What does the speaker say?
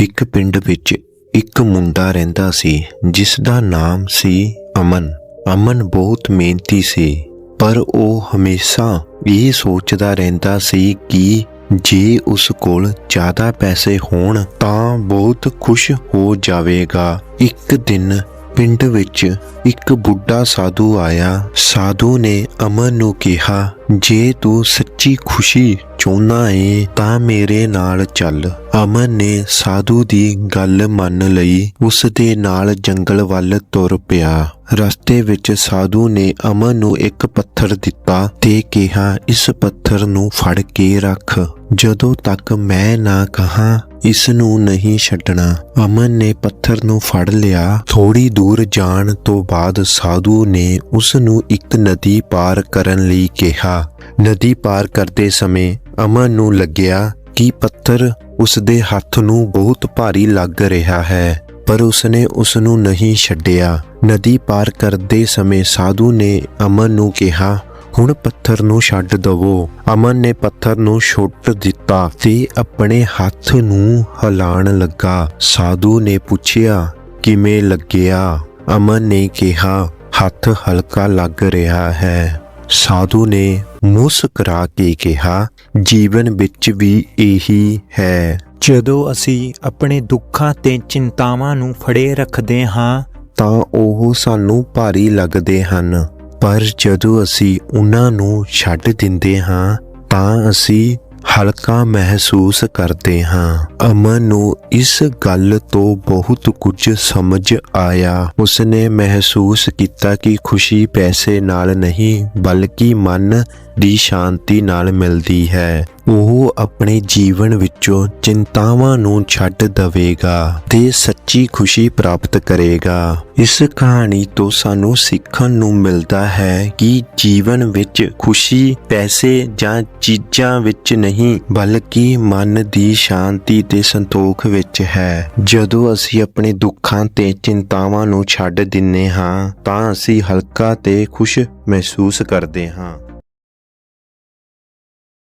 ਇੱਕ ਪਿੰਡ ਵਿੱਚ ਇੱਕ ਮੁੰਡਾ ਰਹਿੰਦਾ ਸੀ, ਜਿਸ ਦਾ ਨਾਮ ਸੀ ਅਮਨ। ਅਮਨ ਬਹੁਤ ਮਿਹਨਤੀ ਸੀ, ਪਰ ਉਹ ਹਮੇਸ਼ਾ ਇਹ ਸੋਚਦਾ ਰਹਿੰਦਾ ਸੀ ਕਿ ਜੇ ਉਸ ਕੋਲ ਜ਼ਿਆਦਾ ਪੈਸੇ ਹੋਣ ਤਾਂ ਬਹੁਤ ਖੁਸ਼ ਹੋ ਜਾਵੇਗਾ। ਇੱਕ ਦਿਨ ਪਿੰਡ ਵਿੱਚ ਇੱਕ ਬੁੱਢਾ ਸਾਧੂ ਆਇਆ। ਸਾਧੂ ਨੇ ਅਮਨ ਨੂੰ ਕਿਹਾ, ਜੇ ਤੂੰ ਸੱਚੀ ਖੁਸ਼ੀ ਚਾਹੁੰਦਾ ਏ ਤਾਂ ਮੇਰੇ ਨਾਲ ਚੱਲ। ਅਮਨ ਨੇ ਸਾਧੂ ਦੀ ਗੱਲ ਮੰਨ ਲਈ। ਉਸ ਦੇ ਨਾਲ ਜੰਗਲ ਵੱਲ ਤੁਰ ਪਿਆ। ਰਸਤੇ ਵਿੱਚ ਸਾਧੂ ਨੇ ਅਮਨ ਨੂੰ ਇੱਕ ਪੱਥਰ ਦਿੱਤਾ ਤੇ ਕਿਹਾ, ਇਸ ਪੱਥਰ ਨੂੰ ਫੜ ਕੇ ਰੱਖ। ਜਦੋਂ ਤੱਕ ਮੈਂ ਨਾ ਕਹਾ ਇਸ ਨੂੰ ਨਹੀਂ ਛੱਡਣਾ। ਅਮਨ ਨੇ ਪੱਥਰ ਨੂੰ ਫੜ ਲਿਆ। ਥੋੜੀ ਦੂਰ ਜਾਣ ਤੋਂ ਬਾਅਦ ਸਾਧੂ ਨੇ ਉਸ ਨੂੰ ਇੱਕ ਨਦੀ ਪਾਰ ਕਰਨ ਲਈ ਕਿਹਾ। ਨਦੀ ਪਾਰ ਕਰਦੇ ਸਮੇਂ ਅਮਨ ਨੂੰ ਲੱਗਿਆ ਕਿ ਪੱਥਰ ਉਸ ਦੇ ਹੱਥ ਨੂੰ ਬਹੁਤ ਭਾਰੀ ਲੱਗ ਰਿਹਾ ਹੈ, ਪਰ ਉਸਨੇ ਉਸ ਨੂੰ ਨਹੀਂ ਛੱਡਿਆ। ਨਦੀ ਪਾਰ ਕਰਦੇ ਸਮੇਂ ਸਾਧੂ ਨੇ ਅਮਨ ਨੂੰ ਕਿਹਾ, ਹੁਣ ਪੱਥਰ ਨੂੰ ਛੱਡ ਦਵੋ। ਅਮਨ ਨੇ ਪੱਥਰ ਨੂੰ ਛੁੱਟ ਦਿੱਤਾ ਤੇ ਆਪਣੇ ਹੱਥ ਨੂੰ ਹਿਲਾਉਣ ਲੱਗਾ। ਸਾਧੂ ਨੇ ਪੁੱਛਿਆ, ਕਿਵੇਂ ਲੱਗਿਆ? ਅਮਨ ਨੇ ਕਿਹਾ, ਹੱਥ ਹਲਕਾ ਲੱਗ ਰਿਹਾ ਹੈ। ਸਾਧੂ ਨੇ ਮੁਸਕਰਾ ਕੇ ਕਿਹਾ, ਜੀਵਨ ਵਿੱਚ ਵੀ ਇਹੀ ਹੈ। ਜਦੋਂ ਅਸੀਂ ਆਪਣੇ ਦੁੱਖਾਂ ਤੇ ਚਿੰਤਾਵਾਂ ਨੂੰ ਫੜੇ ਰੱਖਦੇ ਹਾਂ, ਤਾਂ ਉਹ ਸਾਨੂੰ ਭਾਰੀ ਲੱਗਦੇ ਹਨ। ਪਰ ਜਦੋਂ ਅਸੀਂ ਉਹਨਾਂ ਨੂੰ ਛੱਡ ਦਿੰਦੇ ਹਾਂ, ਤਾਂ ਅਸੀਂ ਹਲਕਾ ਮਹਿਸੂਸ ਕਰਦੇ ਹਾਂ। ਅਮਨ ਨੂੰ ਇਸ ਗੱਲ ਤੋਂ ਬਹੁਤ ਕੁਝ ਸਮਝ ਆਇਆ। ਉਸਨੇ ਮਹਿਸੂਸ ਕੀਤਾ ਕਿ ਖੁਸ਼ੀ ਪੈਸੇ ਨਾਲ ਨਹੀਂ, ਬਲਕਿ ਮਨ ਦੀ ਸ਼ਾਂਤੀ ਨਾਲ ਮਿਲਦੀ ਹੈ। ਉਹ ਆਪਣੇ ਜੀਵਨ ਵਿੱਚੋਂ ਚਿੰਤਾਵਾਂ ਨੂੰ ਛੱਡ ਦੇਵੇਗਾ ਤੇ ਸੱਚੀ ਖੁਸ਼ੀ ਪ੍ਰਾਪਤ ਕਰੇਗਾ। ਇਸ ਕਹਾਣੀ ਤੋਂ ਸਾਨੂੰ ਸਿੱਖਣ ਨੂੰ ਮਿਲਦਾ ਹੈ ਕਿ ਜੀਵਨ ਵਿੱਚ ਖੁਸ਼ੀ ਪੈਸੇ ਜਾਂ ਚੀਜ਼ਾਂ ਵਿੱਚ ਨਹੀਂ, ਬਲਕਿ ਮਨ ਦੀ ਸ਼ਾਂਤੀ ਤੇ ਸੰਤੋਖ ਵਿੱਚ ਹੈ। ਜਦੋਂ ਅਸੀਂ ਆਪਣੇ ਦੁੱਖਾਂ ਤੇ ਚਿੰਤਾਵਾਂ ਨੂੰ ਛੱਡ ਦਿੰਨੇ ਹਾਂ, ਤਾਂ ਅਸੀਂ ਹਲਕਾ ਤੇ ਖੁਸ਼ ਮਹਿਸੂਸ ਕਰਦੇ ਹਾਂ।